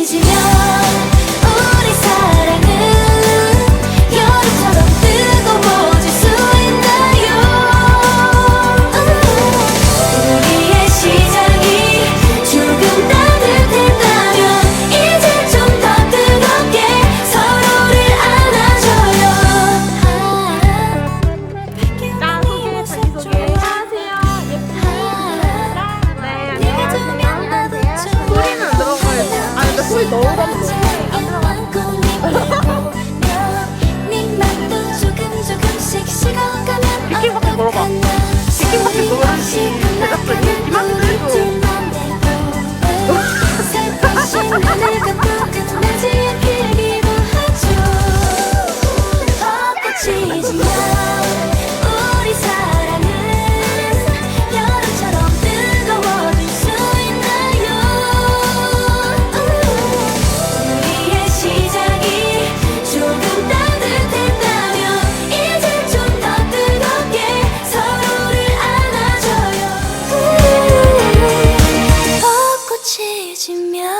一起喵 물어봐. 치킨밖에 모르지 대답도 几秒。